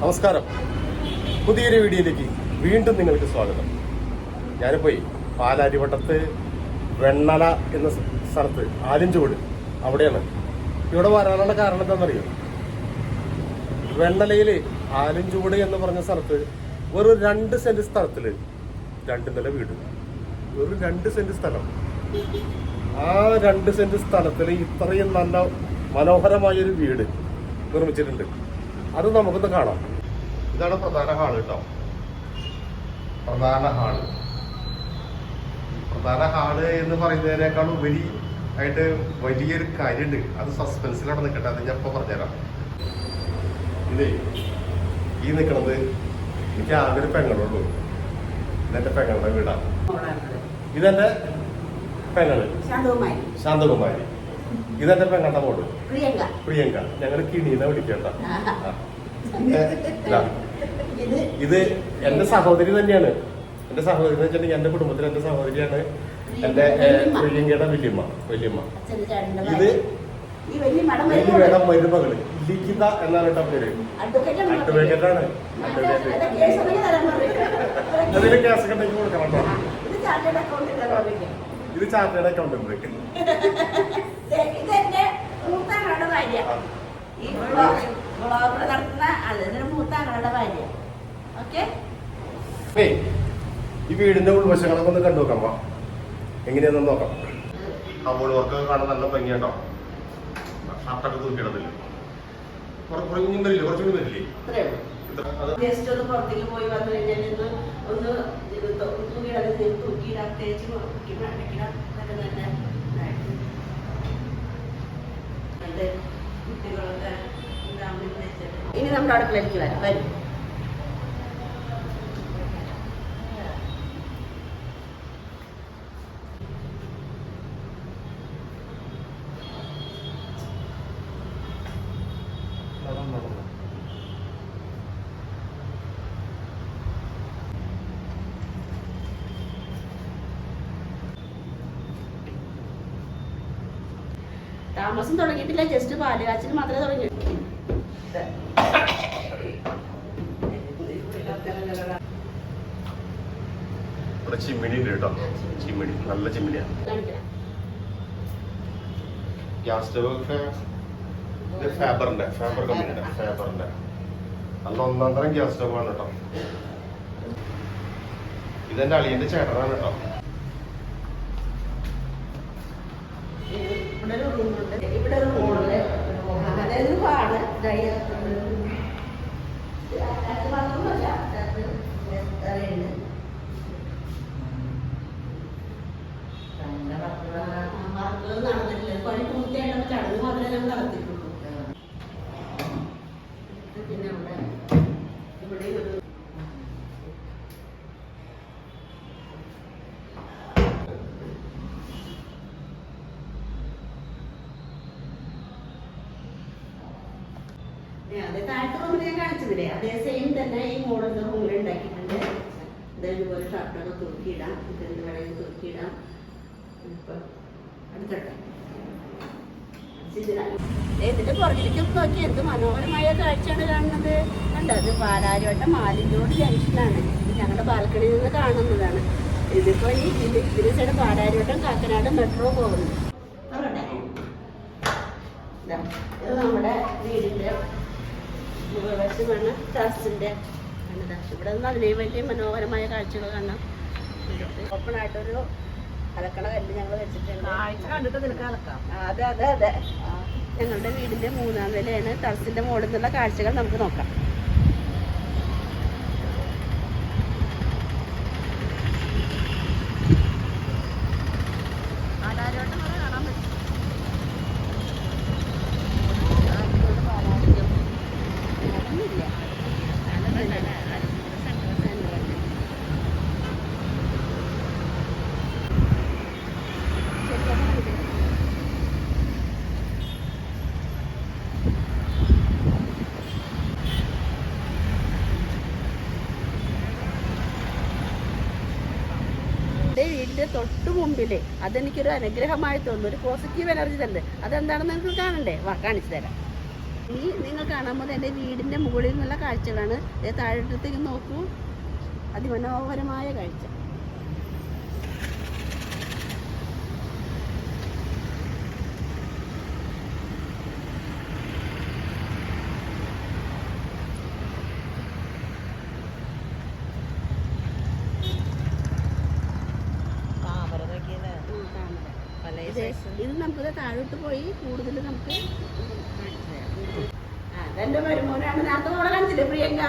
നമസ്കാരം. പുതിയൊരു വീഡിയോയിലേക്ക് വീണ്ടും നിങ്ങൾക്ക് സ്വാഗതം. ഞാനിപ്പോയി പാലാരിവട്ടത്ത് വെണ്ണല എന്ന സ്ഥലത്ത് ആലിഞ്ചുവട് അവിടെയാണ്. ഇവിടെ വരാനുള്ള കാരണം എന്താണെന്നറിയോ? വെണ്ണലയിൽ ആലിഞ്ചുവട് എന്ന് പറഞ്ഞ സ്ഥലത്ത് വെറും രണ്ട് സെന്റ് സ്ഥലത്തിൽ രണ്ട് നില വീട്. വെറും രണ്ട് സെന്റ് സ്ഥലം. ആ രണ്ട് സെന്റ് സ്ഥലത്തിൽ ഇത്രയും നല്ല മനോഹരമായൊരു വീട് നിർമ്മിച്ചിട്ടുണ്ട്. അത് നമുക്കൊന്ന് കാണാം. ഇതാണ് പ്രധാന ഹാൾ കേട്ടോ. പ്രധാന ഹാൾ. പ്രധാന ഹാൾ എന്ന് പറയുന്നതിനേക്കാൾ ഉപരി ആയിട്ട് വലിയൊരു കാര്യമുണ്ട് അത് സസ്പെൻസിലാണ് നിൽക്കട്ടെ അത് ഞാൻ ഇപ്പൊ പറഞ്ഞുതരാം. ഇതേ ഈ നിൽക്കണത് എനിക്ക് ആകെ ഒരു പെങ്ങളുള്ളൂ. ഇതെന്റെ പെങ്ങളുടെ വീടാണ്. ഇതെന്റെ ശാന്തവുമായി. ശാന്തകുമാരി ഇതെന്റെ പെങ്ങട്ട മോൾ? പ്രിയങ്ക. പ്രിയങ്ക. ഞങ്ങൾ കിണീനെ വിളിക്കട്ട ഇത് എന്റെ സഹോദരി തന്നെയാണ്. എന്റെ സഹോദരി എന്ന് വെച്ചിട്ടുണ്ടെങ്കിൽ എന്റെ കുടുംബത്തിൽ എന്റെ സഹോദരിയാണ്. എന്റെ പ്രിയങ്കയുടെ വല്യമ്മ. വല്യമ്മ. ഇത് മടം വല്യമ്മയുടെ മരുമകൾ. ലിഖിത എന്നാണ് കേട്ടോ പേര്. അഡ്വക്കേറ്റ് ആണ്. അഡ്വക്കേറ്റ്. അതിന് കേസൊക്കെ കൊടുക്കണം കേട്ടോ. ഇത് ചാർട്ടേഡ് അക്കൗണ്ട് അക്കൗണ്ടന്റ് ഇതെന്റെ മൂത്താങ്ങളുടെ ഭാര്യ. ഈ ബ്ലോഗ് ബ്ലോഗ് നടത്തുന്ന ആൾ ഇതൊരു മൂത്താങ്ങളുടെ ഭാര്യ. ഓക്കെ? ഈ വീടിന്റെ ഉൾവശങ്ങളൊക്കെ ഒന്ന് കണ്ടു നോക്കാം വാ. എങ്ങനെയാണെന്ന് നോക്കാം. കബോർഡ് വർക്ക് കാണാൻ നല്ല ഭംഗിയുണ്ടോ ഷർട്ടൊക്കെ തൂക്കിയിടത്തില്ല? കുറച്ചുകൂടി വരില്ലേ കുറച്ചുകൂടി വരില്ലേ പോയി കഴിഞ്ഞാൽ ഒന്ന്. ഇനി നമ്മുടെ അടുക്കളയിലേക്ക് വരാം വരും താമസം തുടങ്ങിയിട്ടില്ല ജസ്റ്റ് പാൽ കാച്ചിന് മാത്രമേ തുടങ്ങി. ഇവിടെ ചിമ്മിണി ഉണ്ട് കേട്ടോ. ചിമ്മിണി നല്ല ചിമ്മിണിയാണ് ഗ്യാസ് സ്റ്റവ് ഒക്കെ ഫാബറിന്റെ ഫാബർ കമ്പനിയുടെ ഫാബറിന്റെ നല്ല ഒന്നാം തരം ഗ്യാസ് സ്റ്റവ് ആണ് കേട്ടോ. ഇതെന്റെ അളിയന്റെ ചേട്ടനാണ് കേട്ടോ. ഇവിടെ ഒരു റൂമുണ്ട് ഇവിടെ ഒരു റൂമുണ്ട് അതായത് ഹാൾ മാത്രമല്ല നടന്നിട്ടില്ല. പണി പൂർത്തിയായിട്ട് ചടങ്ങ് മാത്രമേ ഞങ്ങൾ നടത്തിയിട്ടുള്ളൂ പിന്നെ അവിടെ ഇവിടെ ഒരു ഏ, അത് താഴത്തെ റൂമിൽ ഞാൻ കാണിച്ചതില്ലേ? അതേ സെയിം തന്നെ ഈ മോഡലിന്റെ റൂമിൽ ഉണ്ടാക്കിയിട്ടുണ്ട്. ഇത് ഇതുപോലെ ഷർട്ടൊക്കെ തൂക്കിയിടാം ഇത് എന്ത് വേണമെങ്കിൽ തൂക്കിയിടാം ഇപ്പൊ അടുത്തട്ടെ. ഇതിന്റെ പുറകിലേക്ക് നോക്കി. എന്ത് മനോഹരമായ കാഴ്ചയാണ് കാണുന്നത്. കണ്ടോ? അത് പാലാരിവട്ടം മാലിന്യോട് ജംഗ്ഷനാണ്. ഞങ്ങളുടെ ബാൽക്കണിയിൽ നിന്ന് കാണുന്നതാണ്. ഇതിപ്പോ ഈ ഇത് ഇതിന് പാലാരിവട്ടം കാക്കനാട് മെട്രോ പോകുന്നു. നമ്മുടെ വീടിന്റെ മുകൾവശമാണ് ടെറസിന്റെ കണ്ടതാ. ഇവിടെ നിന്ന് അതിലേ വലിയ മനോഹരമായ കാഴ്ചകൾ കാണാം. ഓപ്പൺ ആയിട്ടൊരു അലക്കണ കല്ല് ഞങ്ങൾ വെച്ചിട്ടുണ്ട്. അതെ അതെ അതെ. ഞങ്ങളുടെ വീടിന്റെ മൂന്നാം നിലയാണ്. ടെറസിന്റെ മുകളിൽ നിന്നുള്ള കാഴ്ചകൾ നമുക്ക് നോക്കാം പാലാരിവട്ടം വരെ കാണാൻ പറ്റും നടന്നില്ല. നടന്നില്ല. സെന്ററല്ലേ. ശരി, അപ്പൊ നമുക്ക് എന്റെ വീടിന്റെ തൊട്ട് മുമ്പിൽ അതെനിക്കൊരു അനുഗ്രഹമായി തോന്നുന്നു. ഒരു പോസിറ്റീവ് എനർജി തന്നെ അതെന്താണെന്ന് നിങ്ങൾക്ക് കാണണ്ടേ? വാ കാണിച്ചു തരാം. ഇനി നിങ്ങൾ കാണാൻ പോകുന്നത് എന്റെ വീടിന്റെ മുകളിൽ നിന്നുള്ള കാഴ്ചകളാണ്. താഴോട്ടത്തേക്ക് നോക്കൂ. അതിമനോഹരമായ കാഴ്ച. ഇത് നമുക്ക് താഴോട്ട് പോയി കൂടുതൽ നമുക്ക് അതെന്റെ മരുമോനാണ്. നേരത്തെ മോളെ കാണിച്ചില്ലേ പ്രിയങ്ക?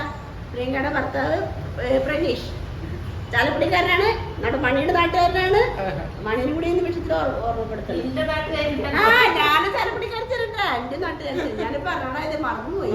പ്രിയങ്കയുടെ ഭർത്താവ് പ്രണീഷ് ചാലക്കുടിക്കാരനാണ്. നമ്മുടെ മണിയുടെ നാട്ടുകാരനാണ്. മണിയുടെ കൂടി നിമിഷത്തിൽ ഓർമ്മപ്പെടുത്തുന്നത്. ആ ഞാൻ ചാലക്കുടിക്കാരൻ എന്റെ നാട്ടുകാരൻ. ഞാനിപ്പോ പറഞ്ഞത് മറന്നുപോയി.